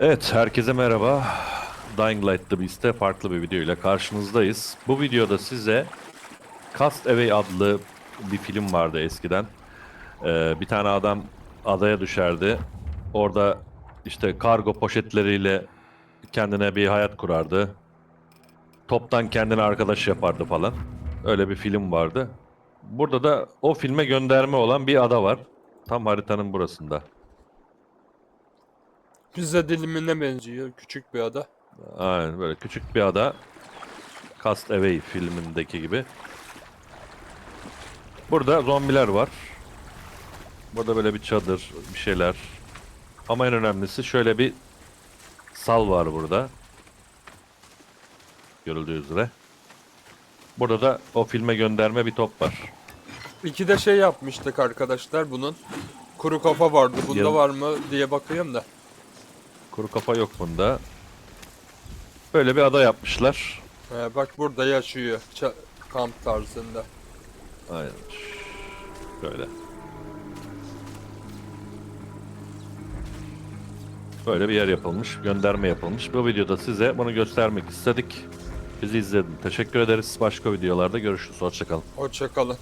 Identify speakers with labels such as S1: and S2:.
S1: Evet, herkese merhaba. Dying Light The Beast'te farklı bir video ile karşınızdayız. Bu videoda size Castaway adlı bir film vardı eskiden. Ee, bir tane adam adaya düşerdi. Orada işte kargo poşetleriyle kendine bir hayat kurardı. Toptan kendine arkadaş yapardı falan. Öyle bir film vardı. Burada da o filme gönderme olan bir ada var. Tam haritanın burasında.
S2: Pizza dilimine benziyor. Küçük bir ada.
S1: Aynen böyle küçük bir ada. Castaway filmindeki gibi. Burada zombiler var. Burada böyle bir çadır, bir şeyler. Ama en önemlisi şöyle bir sal var burada. Görüldüğü üzere. Burada da o filme gönderme bir top var.
S2: İki de şey yapmıştık arkadaşlar bunun. Kuru kafa vardı. Bunda
S1: Yan-
S2: var mı diye bakıyorum da.
S1: Kuru kafa yok bunda. Böyle bir ada yapmışlar.
S2: Ee, bak burada yaşıyor. Ça- kamp tarzında.
S1: Aynen. Böyle. Böyle bir yer yapılmış, gönderme yapılmış. Bu videoda size bunu göstermek istedik. Bizi izledin. Teşekkür ederiz. Başka videolarda görüşürüz. Hoşçakalın.
S2: Hoşçakalın.